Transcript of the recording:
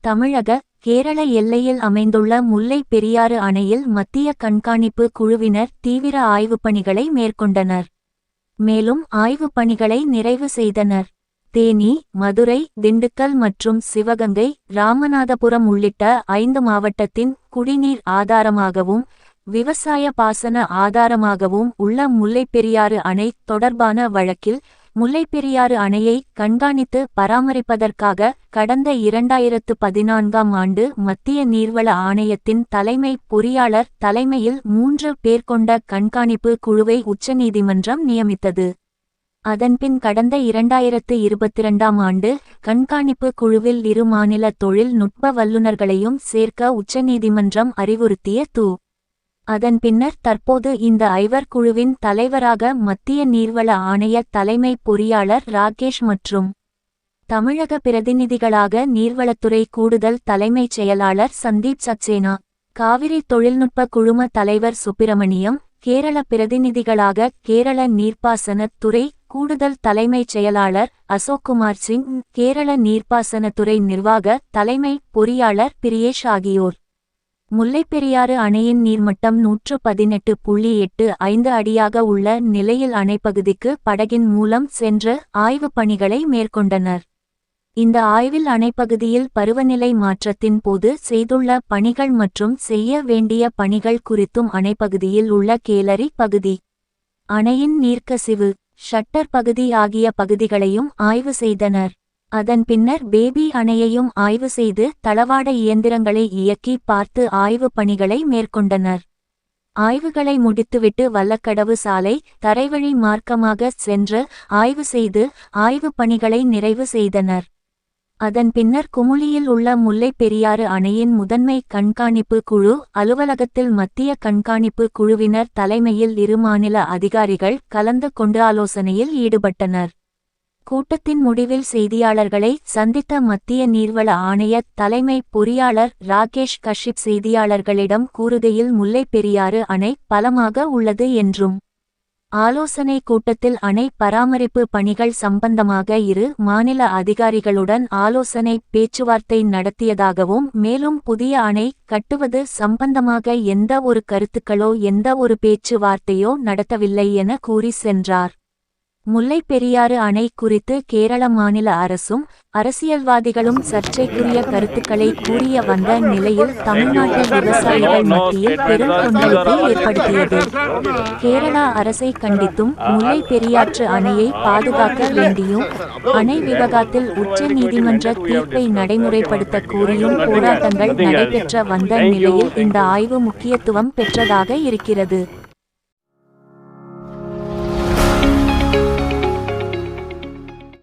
தமிழக கேரள எல்லையில் அமைந்துள்ள முல்லை பெரியாறு அணையில் மத்திய கண்காணிப்பு குழுவினர் தீவிர ஆய்வுப் பணிகளை மேற்கொண்டனர். மேலும் ஆய்வுப் பணிகளை நிறைவு செய்தனர். தேனி மதுரை திண்டுக்கல் மற்றும் சிவகங்கை ராமநாதபுரம் உள்ளிட்ட ஐந்து மாவட்டத்தின் குடிநீர் ஆதாரமாகவும் விவசாய பாசன ஆதாரமாகவும் உள்ள முல்லைப்பெரியாறு அணை தொடர்பான வழக்கில் முல்லைப்பெரியாறு அணையை கண்காணித்து பராமரிப்பதற்காக கடந்த இரண்டாயிரத்து பதினான்காம் ஆண்டு மத்திய நீர்வள ஆணையத்தின் தலைமை பொறியாளர் தலைமையில் மூன்று பேர் கொண்ட கண்காணிப்பு குழுவை உச்சநீதிமன்றம் நியமித்தது. அதன்பின் கடந்த இரண்டாயிரத்து இருபத்திரண்டாம் ஆண்டு கண்காணிப்பு குழுவில் இரு மாநில தொழில் நுட்ப வல்லுநர்களையும் சேர்க்க உச்சநீதிமன்றம் அறிவுறுத்திய தூ. அதன் பின்னர் தற்போது இந்த ஐவர் குழுவின் தலைவராக மத்திய நீர்வள ஆணைய தலைமை பொறியாளர் ராகேஷ் மற்றும் தமிழக பிரதிநிதிகளாக நீர்வளத்துறை கூடுதல் தலைமைச் செயலாளர் சந்தீப் சக்சேனா காவிரி தொழில்நுட்ப குழும தலைவர் சுப்பிரமணியம் கேரள பிரதிநிதிகளாக கேரள நீர்ப்பாசனத் துறை கூடுதல் தலைமைச் செயலாளர் அசோக்குமார் சிங் கேரள நீர்ப்பாசனத்துறை நிர்வாக தலைமை பொறியாளர் பிரியேஷ் ஆகியோர். முல்லைப்பெரியாறு அணையின் நீர்மட்டம் நூற்று பதினெட்டு புள்ளி எட்டு ஐந்து அடியாக உள்ள நிலையில் அணைப்பகுதிக்கு படகின் மூலம் சென்று ஆய்வுப் பணிகளை மேற்கொண்டனர். இந்த ஆய்வில் அணைப்பகுதியில் பருவநிலை மாற்றத்தின் போது செய்துள்ள பணிகள் மற்றும் செய்ய வேண்டிய பணிகள் குறித்தும் அணைப்பகுதியில் உள்ள கேலரி பகுதி அணையின் நீர்க்கசிவு ஷட்டர் பகுதி ஆகிய பகுதிகளையும் ஆய்வு செய்தனர். அதன் பின்னர் பேபி அணையையும் ஆய்வு செய்து தளவாட இயந்திரங்களை இயக்கி பார்த்து ஆய்வுப் பணிகளை மேற்கொண்டனர். ஆய்வுகளை முடித்துவிட்டு வல்லக்கடவு சாலை தரைவழி மார்க்கமாக சென்று ஆய்வு செய்து ஆய்வுப் பணிகளை நிறைவு செய்தனர். அதன் பின்னர் குமுளியில் உள்ள முல்லைப் பெரியாறு அணையின் முதன்மை கண்காணிப்பு குழு அலுவலகத்தில் மத்திய கண்காணிப்பு குழுவினர் தலைமையில் இரு மாநில அதிகாரிகள் கலந்து கொண்டு ஆலோசனையில் ஈடுபட்டனர். கூட்டத்தின் முடிவில் செய்தியாளர்களை சந்தித்த மத்திய நீர்வள ஆணைய தலைமை பொறியாளர் ராகேஷ் கஷிப் செய்தியாளர்களிடம் கூறுகையில் முல்லைப் பெரியாறு அணை பலமாக உள்ளது என்றும் ஆலோசனை கூட்டத்தில் அணை பராமரிப்பு பணிகள் சம்பந்தமாக இரு மாநில அதிகாரிகளுடன் ஆலோசனை பேச்சுவார்த்தை நடத்தியதாகவும் மேலும் புதிய அணை கட்டுவது சம்பந்தமாக எந்த ஒரு கருத்துக்களோ எந்த ஒரு பேச்சுவார்த்தையோ நடத்தவில்லை என கூறி சென்றார். முல்லைப் பெரியாறு அணை குறித்து கேரள மாநில அரசும் அரசியல்வாதிகளும் சர்ச்சைக்குரிய கருத்துக்களை கூறிய வந்த நிலையில் தமிழ்நாட்டு விவசாயிகள் மத்தியில் பெரும் கொந்தளிப்பை ஏற்படுத்தியது. கேரளா அரசை கண்டித்தும் முல்லை பெரியாற்று அணையை பாதுகாக்க வேண்டியும் அணை விவகாரத்தில் உச்ச நீதிமன்ற தீர்ப்பை நடைமுறைப்படுத்த கூறியும் போராட்டங்கள் நடைபெற்ற வந்த நிலையில் இந்த ஆய்வு முக்கியத்துவம் பெற்றதாக இருக்கிறது.